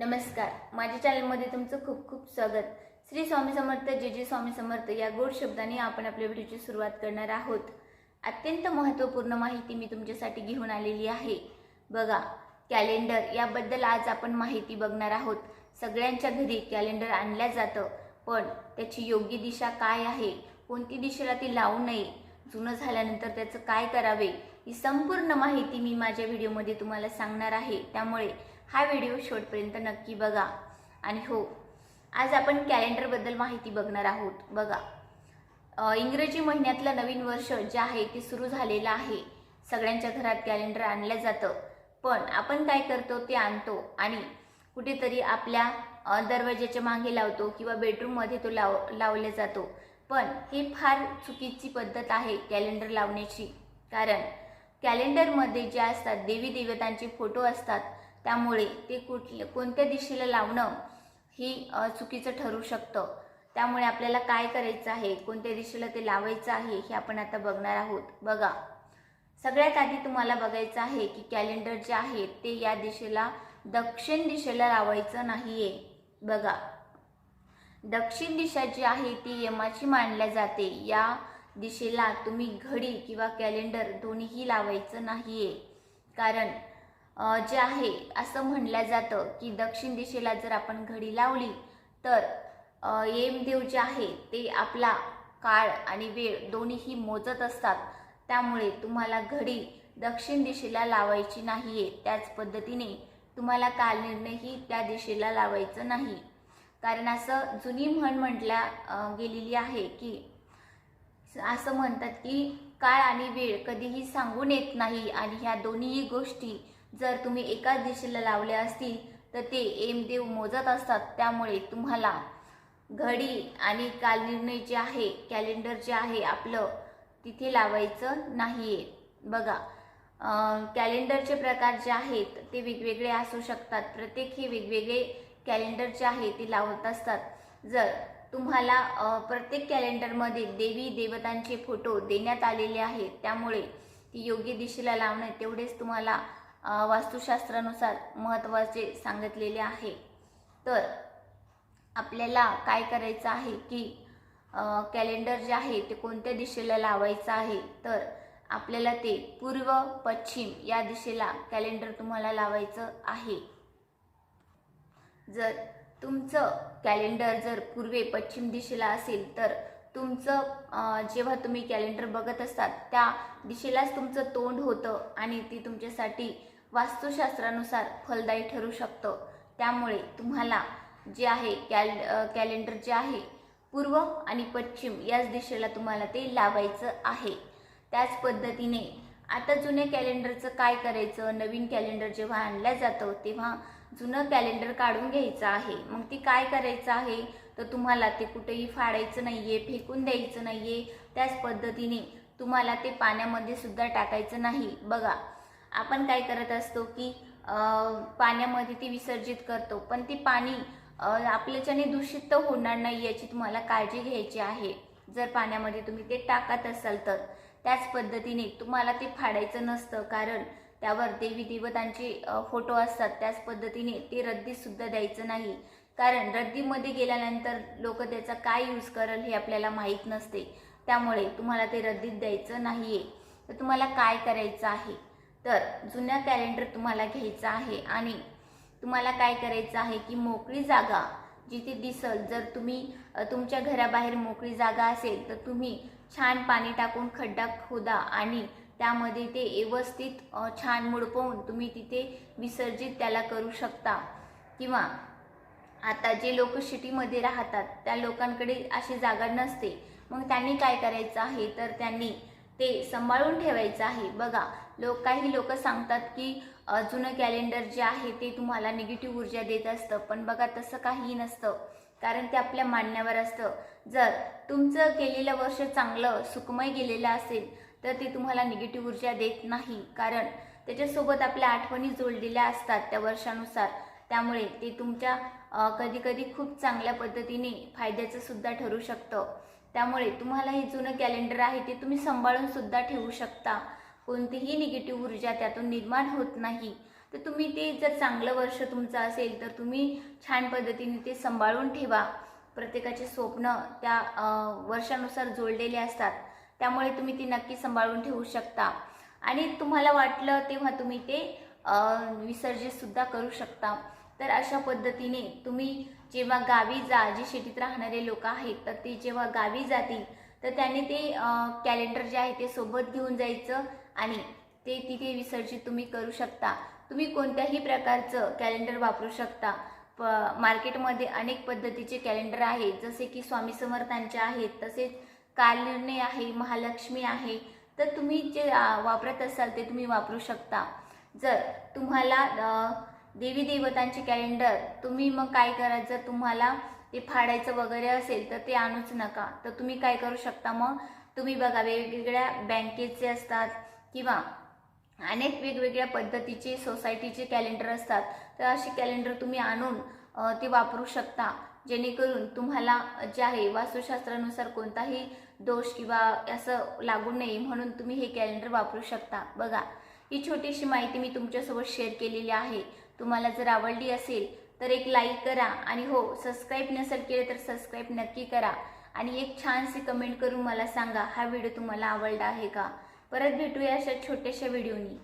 नमस्कार. माझ्या चॅनलमध्ये तुमचं खूप खूप स्वागत. श्री स्वामी समर्थ जे जे स्वामी समर्थ या गोड शब्दाने आपण आपल्या व्हिडिओची सुरुवात करणार आहोत. अत्यंत महत्त्वपूर्ण माहिती मी तुमच्यासाठी घेऊन आलेली आहे. बघा कॅलेंडर याबद्दल आज आपण माहिती बघणार आहोत. सगळ्यांच्या घरी कॅलेंडर आणल्या जातं पण त्याची योग्य दिशा काय आहे? कोणती दिशेला ती लावू नये? जुनं झाल्यानंतर त्याचं काय करावे? ही संपूर्ण माहिती मी माझ्या व्हिडिओमध्ये तुम्हाला सांगणार आहे. त्यामुळे हा व्हिडिओ शेवटपर्यंत नक्की बघा. आणि हो आज आपण कॅलेंडरबद्दल माहिती बघणार आहोत. बघा इंग्रजी महिन्यातलं नवीन वर्ष जे आहे ते सुरू झालेलं आहे. सगळ्यांच्या घरात कॅलेंडर आणलं जातं. पण आपण काय करतो ते आणतो आणि कुठेतरी आपल्या दरवाज्याच्या मागे लावतो किंवा बेडरूममध्ये तो लाव लावला जातो. पण ही फार चुकीची पद्धत आहे कॅलेंडर लावण्याची. कारण कॅलेंडरमध्ये जे असतात देवी देवतांचे फोटो असतात त्यामुळे ते कुठले कोणत्या दिशेला लावणं ही चुकीचं ठरू शकतं. त्यामुळे आपल्याला काय करायचं आहे कोणत्या दिशेला ते लावायचं आहे हे आपण आता बघणार आहोत. बघा. सगळ्यात आधी तुम्हाला बघायचं आहे की कॅलेंडर जे आहे ते या दिशेला दक्षिण दिशेला लावायचं नाहीये. बघा. दक्षिण दिशा जी आहे ती यमाची मानल्या जाते. या दिशेला तुम्ही घडी किंवा कॅलेंडर दोन्हीही लावायचं नाहीये. कारण जे आहे असं म्हणलं जातं की दक्षिण दिशेला जर आपण घडी लावली तर येमदेव जे आहे ते आपला काळ आणि वेळ दोन्हीही मोजत असतात. त्यामुळे तुम्हाला घडी दक्षिण दिशेला लावायची नाही आहे त्याच पद्धतीने तुम्हाला कालनिर्णयही त्या दिशेला लावायचं नाही. कारण असं जुनी म्हण म्हटल्या गेलेली आहे की असं म्हणतात की काळ आणि वेळ कधीही सांगून येत नाही. आणि ह्या दोन्हीही गोष्टी जर तुम्ही एकाच दिशेला लावले असतील तर ते एमदेव मोजत असतात. त्यामुळे तुम्हाला घडी आणि कालनिर्णय जे आहे कॅलेंडर जे आहे आपलं तिथे लावायचं नाहीये. बघा कॅलेंडरचे प्रकार जे आहेत ते वेगवेगळे असू शकतात. प्रत्येक हे वेगवेगळे कॅलेंडर जे आहे ते लावत असतात. जर तुम्हाला प्रत्येक कॅलेंडरमध्ये देवी देवतांचे फोटो देण्यात आलेले आहेत त्यामुळे ती योग्य दिशेला लावणे तेवढेच तुम्हाला वास्तुशास्त्रानुसार महत्त्वाचे सांगितलेले आहे. तर आपल्याला काय करायचं आहे की कॅलेंडर जे आहे ते कोणत्या दिशेला लावायचं आहे? तर आपल्याला ते पूर्व पश्चिम या दिशेला कॅलेंडर तुम्हाला लावायचं आहे. जर तुमचं कॅलेंडर जर पूर्वे पश्चिम दिशेला असेल तर तुमचं जेव्हा तुम्ही कॅलेंडर बघत असतात त्या दिशेलाच तुमचं तोंड होतं आणि ती तुमच्यासाठी वास्तुशास्त्रानुसार फलदायी ठरू शकतं. त्यामुळे तुम्हाला जे आहे कॅल कॅलेंडर जे आहे पूर्व आणि पश्चिम याच दिशेला तुम्हाला ते लावायचं आहे. त्याच पद्धतीने आता जुन्या कॅलेंडरचं काय करायचं नवीन कॅलेंडर जेव्हा आणलं जातं तेव्हा जुनं कॅलेंडर काढून घ्यायचं आहे. मग ती काय करायचं आहे? तर तुम्हाला ते कुठेही फाडायचं नाही आहे फेकून द्यायचं नाही आहे त्याच पद्धतीने तुम्हाला ते पाण्यामध्ये सुद्धा टाकायचं नाही. बघा आपण काय करत असतो की पाण्यामध्ये ती विसर्जित करतो. पण ती पाणी आपल्याच्याने दूषित तर होणार नाही याची तुम्हाला काळजी घ्यायची आहे. जर पाण्यामध्ये तुम्ही ते टाकत असाल तर. त्याच पद्धतीने तुम्हाला ते फाडायचं नसतं. कारण त्यावर देवी देवतांचे फोटो असतात. त्याच पद्धतीने ते रद्दीसुद्धा द्यायचं नाही. कारण रद्दीमध्ये गेल्यानंतर लोक त्याचा काय यूज करल हे आपल्याला माहीत नसते. त्यामुळे तुम्हाला ते रद्दीत द्यायचं नाही आहे तर तुम्हाला काय करायचं आहे? तर जुन्या कॅलेंडर तुम्हाला घ्यायचं आहे आणि तुम्हाला काय करायचं आहे की मोकळी जागा जिथे दिसल जर तुम्ही तुमच्या घराबाहेर मोकळी जागा असेल तर तुम्ही छान पाणी टाकून खड्डा खोदा आणि त्यामध्ये ते व्यवस्थित छान मुडपवून तुम्ही तिथे विसर्जित त्याला करू शकता. किंवा आता जे लोक सिटीमध्ये राहतात त्या लोकांकडे अशी जागा नसते. मग त्यांनी काय करायचं आहे? तर त्यांनी ते सांभाळून ठेवायचं आहे. बघा लोक काही लोक सांगतात की जुनं कॅलेंडर जे आहे ते तुम्हाला निगेटिव्ह ऊर्जा देत असतं. पण बघा तसं काहीही नसतं. कारण ते आपल्या मानण्यावर असतं. जर तुमचं गेलेलं वर्ष चांगलं सुखमय गेलेलं असेल तर ते तुम्हाला निगेटिव्ह ऊर्जा देत नाही. कारण त्याच्यासोबत आपल्या आठवणी जोडलेल्या असतात त्या वर्षानुसार. त्यामुळे ते तुमच्या कधीकधी खूप चांगल्या पद्धतीने फायद्याचं सुद्धा ठरू शकतं. त्यामुळे तुम्हाला हे जुनं कॅलेंडर आहे ते तुम्ही सांभाळून सुद्धा ठेवू शकता. कोणतीही निगेटिव्ह ऊर्जा त्यातून निर्माण होत नाही. तर तुम्ही ते जर चांगलं वर्ष तुमचं असेल तर तुम्ही छान पद्धतीने ते सांभाळून ठेवा. प्रत्येकाचे स्वप्न त्या वर्षानुसार जोडलेले असतात. त्यामुळे तुम्ही ती नक्की सांभाळून ठेवू शकता. आणि तुम्हाला वाटलं तेव्हा तुम्ही ते विसर्जितसुद्धा करू शकता. तर अशा पद्धतीने तुम्ही जेव्हा गावी जा जे शेतीत राहणारे लोक आहेत तर ते जेव्हा गावी जातील तर त्यांनी ते कॅलेंडर जे आहे ते सोबत घेऊन जायचं. आणि ते तिथे विसर्जित तुम्ही करू शकता. तुम्ही कोणत्याही प्रकारचं कॅलेंडर वापरू शकता. प मार्केटमध्ये अनेक पद्धतीचे कॅलेंडर आहेत जसे की स्वामी समर्थांचे आहेत तसेच कालिने आहे महालक्ष्मी आहे. तर तुम्ही जे वापरत असाल ते तुम्ही वापरू शकता. जर तुम्हाला देवी देवतांचे कॅलेंडर तुम्ही मग काय करा? जर तुम्हाला ते फाडायचं वगैरे असेल तर ते आणूच नका. तर तुम्ही काय करू शकता मग? तुम्ही बघा वेगवेगळ्या बँकेचे असतात किंवा अनेक वेगवेगळ्या पद्धतीचे सोसायटीचे कॅलेंडर असतात तर असे कॅलेंडर तुम्ही आणून ते वापरू शकता. जेणेकरून तुम्हाला जे आहे वास्तुशास्त्रानुसार कोणताही दोष किंवा असं लागू नये म्हणून तुम्ही हे कॅलेंडर वापरू शकता. बघा ही छोटीशी माहिती मी तुमच्यासोबत शेअर केलेली आहे. तुम्हाला जर आवडली असेल तर एक लाईक करा आणि हो सबस्क्राईब नसेल केलं तर सबस्क्राईब नक्की करा. आणि एक छानशी कमेंट करून मला सांगा हा व्हिडिओ तुम्हाला आवडला आहे का? परत भेटूया अशा छोट्याशा व्हिडिओनी.